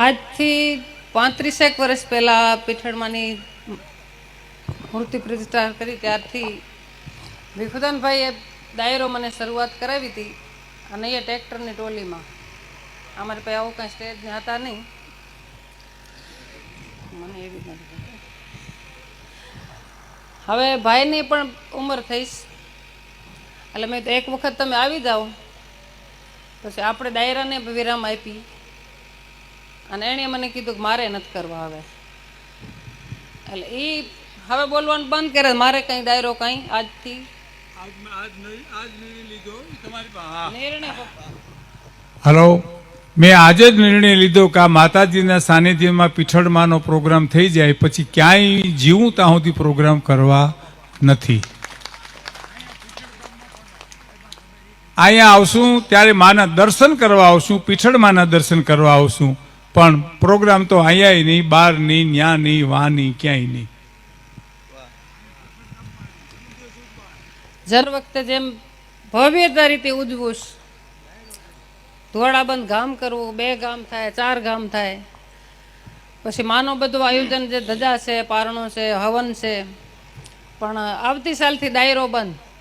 આજથી પાંત્રીસેક વર્ષ પહેલાં પીઠળમાંની મૂર્તિ પ્રતિષ્ઠા કરી ત્યારથી ભીખુદાનભાઈએ ડાયરો મને શરૂઆત કરાવી હતી અને એ ટ્રેક્ટરની ટોલીમાં. અમારી પાસે આવું કાંઈ સ્ટેજ હતા નહીં. મને એવી નથી હવે ભાઈની પણ ઉંમર થઈશ. એટલે મેં એક વખત તમે આવી જાઓ. પછી આપણે ડાયરાને વિરામ આપી અને એણે મને કીધું કે મારે નથી કરવા હવે. એટલે એ હવે બોલવાનું બંધ કરે મારે કંઈ ડાયરો કંઈ આજથી આજ આજ નહીં આજ નિર્ણય લીધો એ તમારી પાસે. હા. નિર્ણય પપ્પા. હલો. મેં આજે જ નિર્ણય લીધો કે આ માતાજીના સાનિધ્યમાં પીઠળમાંનો પ્રોગ્રામ થઈ જાય પછી ક્યાંય જીવું ત્યાં સુધી પ્રોગ્રામ કરવા નથી. અહીંયા આવશું ત્યારે માના દર્શન કરવા આવશું પીઠળમાંના દર્શન કરવા આવશું. પણ પ્રોગ્રામ તો અહીંયા નહીં બહાર નહીં, ન્યા નહીં, વા નહીં, ક્યાંય નહીં જર વખતે જેમ ભવ્યતા રીતે ઉજવું. ધોળાબંધ ગામ કરવું, બે ગામ થાય, ચાર ગામ થાય, પછી માનો બધું આયોજન જે ધજા છે, પારણો છે, હવન છે, પણ આવતી સાલથી ડાયરો બંધ